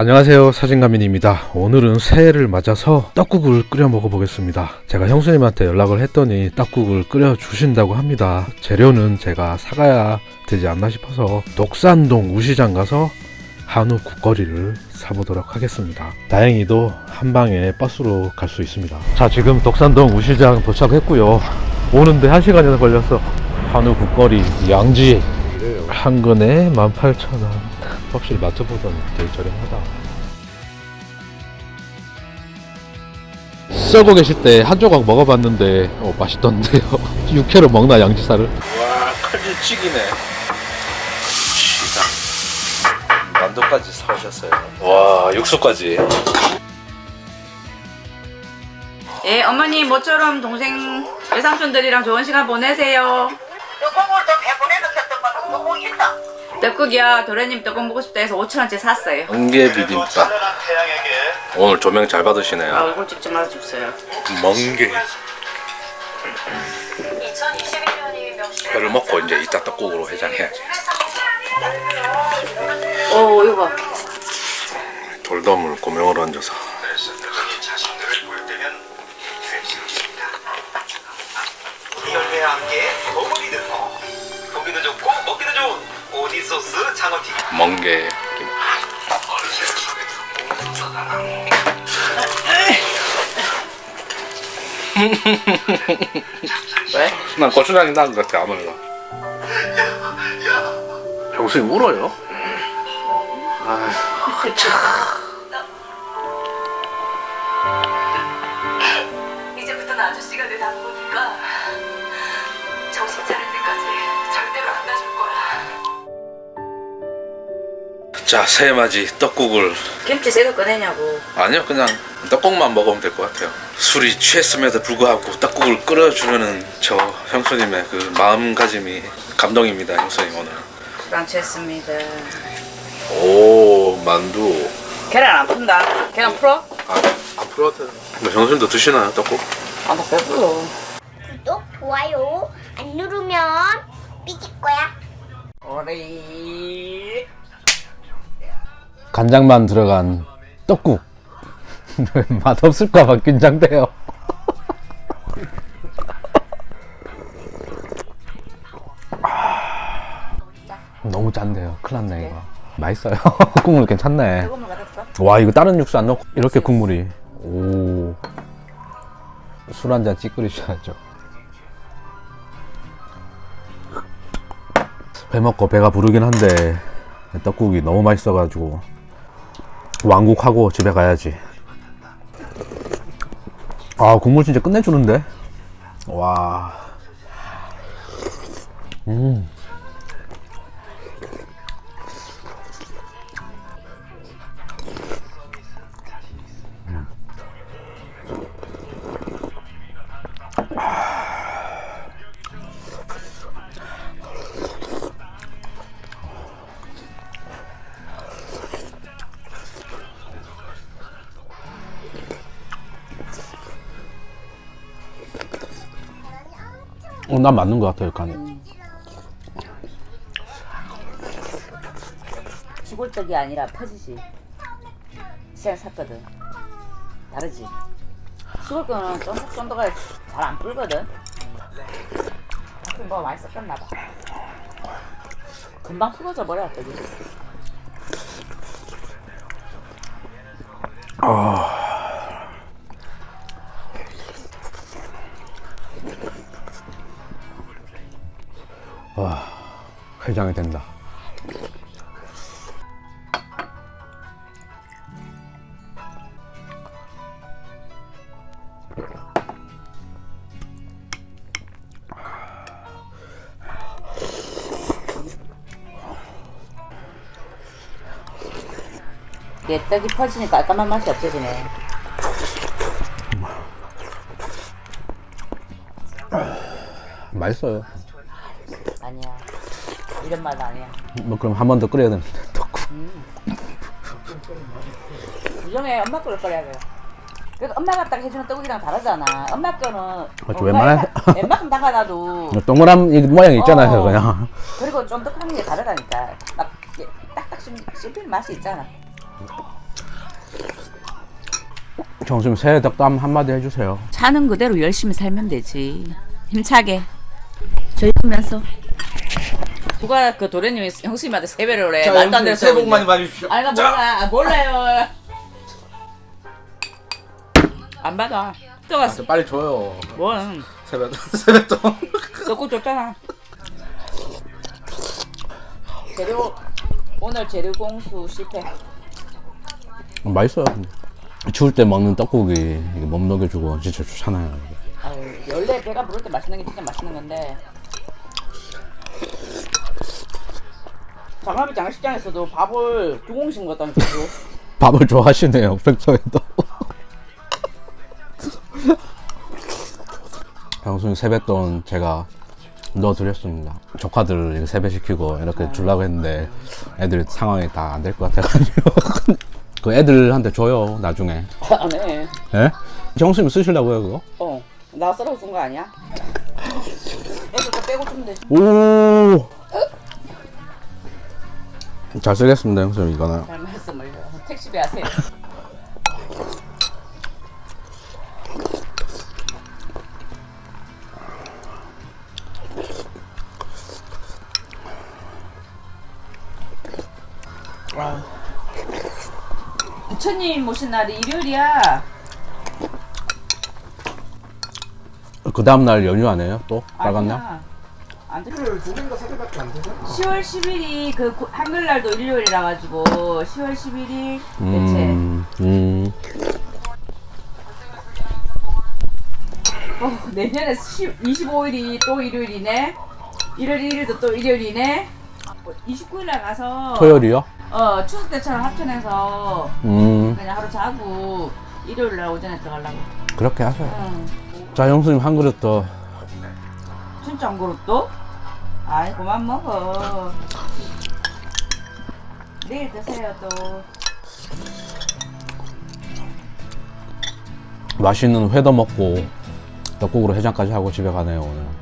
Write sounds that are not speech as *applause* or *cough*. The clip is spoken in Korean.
안녕하세요 사진가민입니다. 오늘은 새해를 맞아서 떡국을 끓여 먹어보겠습니다. 제가 형수님한테 연락을 했더니 떡국을 끓여 주신다고 합니다. 재료는 제가 사가야 되지 않나 싶어서 독산동 우시장 가서 한우 국거리를 사보도록 하겠습니다. 다행히도 한방에 버스로 갈 수 있습니다. 자 지금 독산동 우시장 도착했고요. 오는데 1시간이나 걸렸어 한우 국거리 양지 한 근에 18,000원 확실히 마트보다는 되게 저렴하다 썰고 계실 때 한 조각 먹어봤는데 어, 맛있던데요 육회로 먹나 양지살을 와 칼질찌기네 만두까지 사오셨어요 와 육수까지 예, 어머니 모처럼 동생 외삼촌들이랑 좋은 시간 보내세요. 떡국을 좀 배보내놓겠던 건 떡국 있다. 떡국이야, 도련님 떡국 먹고 싶다 해서 5천원치 샀어요. 멍게 비빔밥 오늘 조명 잘 받으시네요 아, 얼굴 찍지 말아주세요. 멍게 2022년이 몇 회를 먹고 이제 이따 떡국으로 해장해야지 오, 이거 봐. 돌돔을 고명으로 얹어서 소스 장어튀김. 멍게. 왜? 난 고추장이 나은 것 같아 아무래도. 형수님 울어요? 이제 자 새해맞이 떡국을 김치 새거 꺼내냐고. 아니요 그냥 떡국만 먹으면 될 것 같아요 술이 취했음에도 불구하고 떡국을 끓여주려는 저 형수님의 그 마음가짐이 감동입니다 형수님 오늘 술안 취했습니다. 오 만두 계란 안 푼다. 계란 풀어? 안 풀어도 돼요 근데 형수님도 드시나요 떡국? 아, 나 배불러. 구독, 좋아요 안 누르면 삐질 거야. 오리. 간장만 들어간 떡국. *laughs* 맛없을까봐 긴장돼요. *laughs* 너무 짠데요 큰일 났네 이거. 맛있어요. *laughs* 국물 괜찮네? 와 이거 다른 육수 안 넣고 이렇게 국물이. 오 술 한잔 찌끄리셔야죠. 회 먹고 배가 부르긴 한데 떡국이 너무 맛있어가지고 왕국하고 집에 가야지. 아 국물 진짜 끝내주는데? 와. 음. 어, 난 맞는 것 같아요 간이 시골떡이 아니라 펴지지. 시장 샀거든. 다르지? 시골 거는 쫀득쫀득하게 잘 안 불거든. 하여튼 뭐 많이 섞었나 봐. 금방 풀어져 버려, 떡이. 해장이 된다 이게 떡이 퍼지니까 깔끔한 맛이 없어지네. 맛있어요 아니야. 이런 맛 아니야. 뭐 그럼 한 번 더 끓여야 되는데 *laughs* 떡국 부정에 엄마 거를 끓여야 돼요. 그래서 엄마가 딱 해주는 떡국이랑 다르잖아. 엄마 거는 맞죠, 웬만한- 웬만큼- *laughs* 웬만큼 담가놔도 동그란 이 모양 있잖아요 어. 그냥 그리고 쫀득한 게 다르다니까. 막 이렇게 딱딱 씹- 씹히는 맛이 있잖아. 정수님 새해 덕담 한마디 해주세요. 차는 그대로 열심히 살면 되지. 힘차게. 저희면서 누가 그 도련님이 형수님한테 세배를 그래. 자, 말도 안 되는 새해 복. 많이 받으십시오. 아니 나 몰라. 아, 몰라요. 안 받아. 떠갔어. 빨리 줘요. 뭔? 세뱃돈, 세뱃돈. 떡국 줬잖아. 재료 오늘 재료 공수 실패. 맛있어요. 근데. 추울 때 먹는 떡국이 이게 몸 녹여주고 진짜 좋잖아요. 아유, 원래 배가 부를 때 맛있는 게 진짜 맛있는 건데. 장갑이 장식장에서도 밥을 두 공씩 먹었다는 거죠. *laughs* 밥을 좋아하시네요. 평소에도. 형수님 세뱃돈 제가 넣어드렸습니다. 조카들 세배시키고 이렇게 주려고 했는데 애들 상황이 다 안 될 것 같아가지고 *laughs* 그 애들한테 줘요 나중에. 안 해. 예? 형수님 쓰시려고요 그거? 어. 나 썰어 준거 아니야? *laughs* 애들 거 빼고 주면 되지. 오. 잘 쓰겠습니다 형수님 이거는. 잘 말씀을 택시비 하세요. 와. 부처님 모신 날이 일요일이야. 그 다음날 연휴 안 해요 또? 빨간 날? 아니야. 안 돼. 10월 10일이 그 고- 한글날도 일요일이라 가지고 10월 11일 매체. 음, 음. 어, 내년에 25일이 또 일요일이네. 1월 1일도 또 일요일이네. 29일날 가서 토요일이요? 어 추석 때처럼 합천해서 음, 그냥 하루 자고 일요일날 오전에 들어가려고. 그렇게 하세요. 응. 자, 형수님 한 그릇 더. 진짜 안 그렇도? 아이 그만 먹어. 내일 드세요 또. 맛있는 회도 먹고 떡국으로 해장까지 하고 집에 가네요, 오늘.